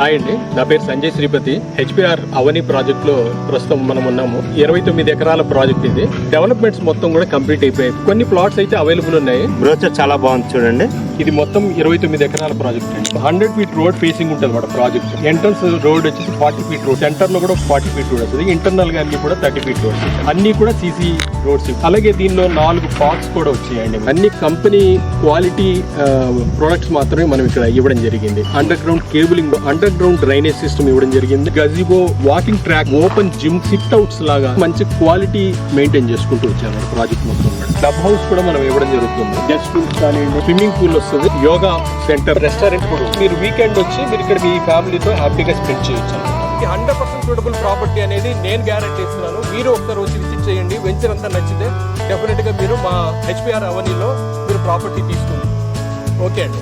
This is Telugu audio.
హాయ్ అండి. నా పేరు సంజయ్ శ్రీపతి. హెచ్పిఆర్ అవని ప్రాజెక్ట్లో ప్రస్తుతం మనం ఉన్నాము. ఇరవై తొమ్మిది ఎకరాల ప్రాజెక్ట్ ఇది. డెవలప్మెంట్స్ మొత్తం కూడా కంప్లీట్ అయిపోయాయి. కొన్ని ప్లాట్స్ అయితే అవైలబుల్ ఉన్నాయి. బ్రోచర్ చాలా బాగుంది చూడండి. ఇది మొత్తం ఇరవై తొమ్మిది ఎకరాల ప్రాజెక్ట్. అండి హండ్రెడ్ ఫీట్ రోడ్ ఫేసింగ్ ఉంటుంది మన ప్రాజెక్ట్. ఎంట్రన్స్ రోడ్ వచ్చేసి ఫార్టీ ఫీట్ రోడ్ సెంటర్లో కూడా ఫార్టీ ఫీట్ రోడ్ వస్తుంది. ఇంటర్నల్గా అన్ని కూడా థర్టీ ఫీట్ రోడ్స్ అన్ని కూడా సీసీ రోడ్స్ అలాగే దీనిలో నాలుగు పార్క్స్ కూడా వచ్చాయండి. అన్ని కంపెనీ క్వాలిటీ ప్రొడక్ట్స్ మాత్రమే మనం ఇక్కడ ఇవ్వడం జరిగింది. Underground cabling underground drainage system ఇవ్వడం జరిగింది. Gazebo walking track open gym sit outs లాగా మంచి క్వాలిటీ మెయింటైన్ చేసుకుంటూ వచ్చారు ప్రాజెక్ట్ మొత్తం క్లబ్ హౌస్ కూడా మనం ఇవ్వడం జరుగుతుంది. గెస్ట్ రూమ్స్ స్విమ్మింగ్ పూల్ వస్తుంది. యోగా సెంటర్ రెస్టారెంట్ కూడా మీరు వీకెండ్ వచ్చి మీరు ఇక్కడ మీ ఫ్యామిలీతో హ్యాపీగా స్పెండ్ చేయొచ్చు. హండ్రెడ్ పర్సెంట్ సూటబుల్ ప్రాపర్టీ అనేది నేను గ్యారంటీ ఇస్తున్నాను. మీరు ఒకసారి వచ్చి విజిట్ చేయండి. వెంచర్ అంతా నచ్చితే డెఫినెట్గా మీరు మా హెచ్పిఆర్ అవనీలో మీరు ప్రాపర్టీ తీసుకోండి. ఓకే అండి.